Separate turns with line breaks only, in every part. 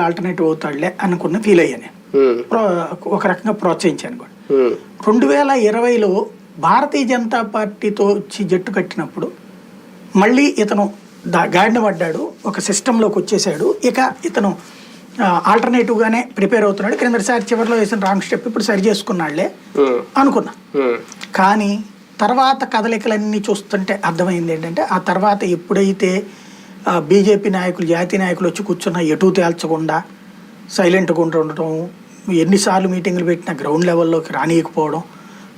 Alternative అవుతాడులే అనుకున్న feel అయ్యాను. Pro- ఒక రకంగా ప్రోత్సహించాను కూడా.
ఉమ్,
రెండు వేల ఇరవైలో భారతీయ జనతా పార్టీతో వచ్చి జట్టు కట్టినప్పుడు మళ్ళీ ఇతను దా గాడిన పడ్డాడు ఒక సిస్టంలోకి వచ్చేసాడు. ఇక ఇతను ఆల్టర్నేటివ్గానే ప్రిపేర్ అవుతున్నాడు. క్రిందటిసారి చివరిలో వేసిన రాంగ్ స్టెప్ ఇప్పుడు సరి చేసుకున్నాడులే
ఉమ్,
అనుకున్నా. కానీ తర్వాత కదలికలన్నీ చూస్తుంటే అర్థమైంది ఏంటంటే ఆ తర్వాత ఎప్పుడైతే బీజేపీ నాయకులు జాతీయ నాయకులు వచ్చి కూర్చున్న ఎటు తేల్చకుండా సైలెంట్గా ఉండటం ఎన్నిసార్లు మీటింగులు పెట్టినా గ్రౌండ్ లెవెల్లోకి రానియకపోవడం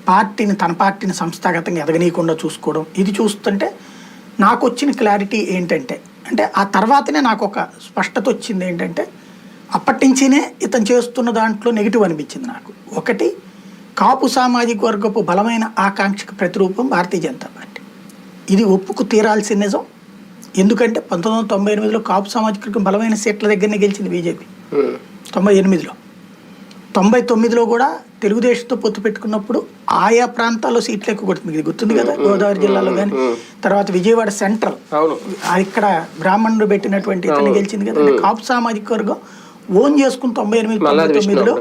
పార్టీని తన పార్టీని సంస్థాగతంగా ఎదగనీయకుండా చూసుకోవడం ఇది చూస్తుంటే నాకు వచ్చిన క్లారిటీ ఏంటంటే అంటే ఆ తర్వాతనే నాకు ఒక స్పష్టత వచ్చింది ఏంటంటే అప్పటి నుంచినే ఇతను చేస్తున్న దాంట్లో నెగిటివ్ అనిపించింది నాకు. ఒకటి కాపు సామాజిక వర్గపు బలమైన ఆకాంక్షకు ప్రతిరూపం భారతీయ జనతా పార్టీ. ఇది ఒప్పుకు తీరాల్సిన నిజం. ఎందుకంటే పంతొమ్మిది వందల తొంభై ఎనిమిదిలో కాపు సామాజిక వర్గం బలమైన సీట్ల దగ్గరనే గెలిచింది బీజేపీ. తొంభై ఎనిమిదిలో. తొంభై తొమ్మిదిలో కూడా తెలుగుదేశంతో పొత్తు పెట్టుకున్నప్పుడు ఆయా ప్రాంతాల్లో సీట్లు ఎక్కువ కొడుతుంది. ఇది గుర్తుంది కదా? గోదావరి జిల్లాలో కానీ తర్వాత విజయవాడ సెంట్రల్. ఇక్కడ బ్రాహ్మణుడు పెట్టినటువంటి ఇతను గెలిచింది కదా? కాపు సామాజిక వర్గం ఓన్ చేసుకుని తొంభై ఎనిమిది తొంభై తొమ్మిదిలో.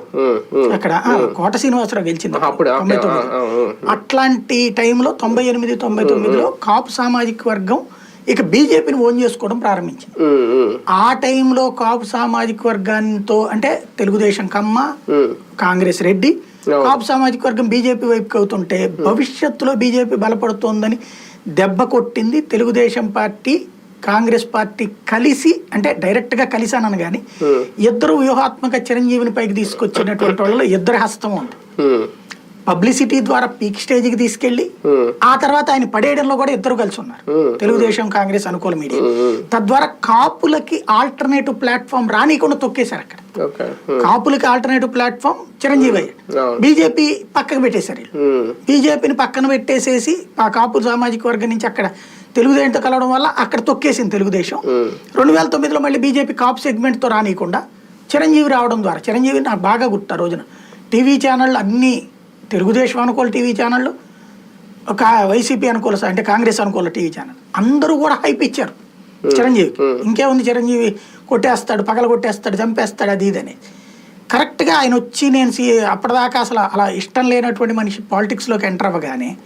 అక్కడ కోట శ్రీనివాసరావు గెలిచింది తొంభై తొమ్మిది అట్లాంటి టైంలో తొంభై ఎనిమిది తొంభై తొమ్మిదిలో కాపు సామాజిక వర్గం ఇక బీజేపీని ఓన్ చేసుకోవడం ప్రారంభించింది. ఆ టైంలో కాపు సామాజిక వర్గాంతో అంటే తెలుగుదేశం కమ్మ కాంగ్రెస్ రెడ్డి. కాపు సామాజిక వర్గం బీజేపీ వైపుకి అవుతుంటే భవిష్యత్తులో బీజేపీ బలపడుతోందని దెబ్బ కొట్టింది తెలుగుదేశం పార్టీ కాంగ్రెస్ పార్టీ కలిసి అంటే డైరెక్ట్గా కలిసి అనను కానీ ఇద్దరు వ్యూహాత్మక చిరంజీవిని పైకి తీసుకొచ్చినటువంటి వాళ్ళలో ఇద్దరి హస్తం ఉంది. పబ్లిసిటీ ద్వారా పీక్ స్టేజ్కి తీసుకెళ్ళి
ఉమ్,
ఆ తర్వాత ఆయన పడేయడంలో కూడా ఇద్దరు కలిసి ఉన్నారు. తెలుగుదేశం కాంగ్రెస్ అనుకూల మీడియా. తద్వారా కాపులకి ఆల్టర్నేటివ్ ప్లాట్ఫామ్ రానికుండా తొక్కేశారు అక్కడ. కాపులకి ఆల్టర్నేటివ్ ప్లాట్ఫామ్ చిరంజీవి అయ్యాడు.
అవును.
బీజేపీ పక్కకు పెట్టేశారు వీళ్ళు. బీజేపీని పక్కన పెట్టేసేసి ఆ కాపు సామాజిక వర్గం నుంచి అక్కడ తెలుగుదేశంతో కలవడం వల్ల అక్కడ తొక్కేసింది తెలుగుదేశం. రెండు వేల తొమ్మిదిలో మళ్ళీ బీజేపీ కాపు సెగ్మెంట్తో రానియకుండా చిరంజీవి రావడం ద్వారా చిరంజీవి నాకు బాగా గుర్తు రోజున. టీవీ ఛానళ్ళు అన్నీ తెలుగుదేశం అనుకూల టీవీ ఛానళ్ళు ఒక వైసీపీ అనుకూల అంటే కాంగ్రెస్ అనుకూల టీవీ ఛానల్. అందరూ కూడా హైప్ ఇచ్చారు. చిరంజీవికి. ఇంకేముంది చిరంజీవి? కొట్టేస్తాడు పగల కొట్టేస్తాడు చంపేస్తాడు అది ఇది అనేది కరెక్ట్గా ఆయన వచ్చి నేను సి అప్పటిదాకా అసలు అలా ఇష్టం లేనటువంటి మనిషి పాలిటిక్స్లోకి ఎంటర్ అవ్వగానే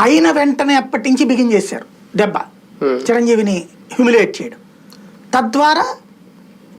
అయిన వెంటనే అప్పటి నుంచి బిగిన్ చేశారు. దెబ్బ. చిరంజీవిని హ్యూమిలేట్ చేయడం. తద్వారా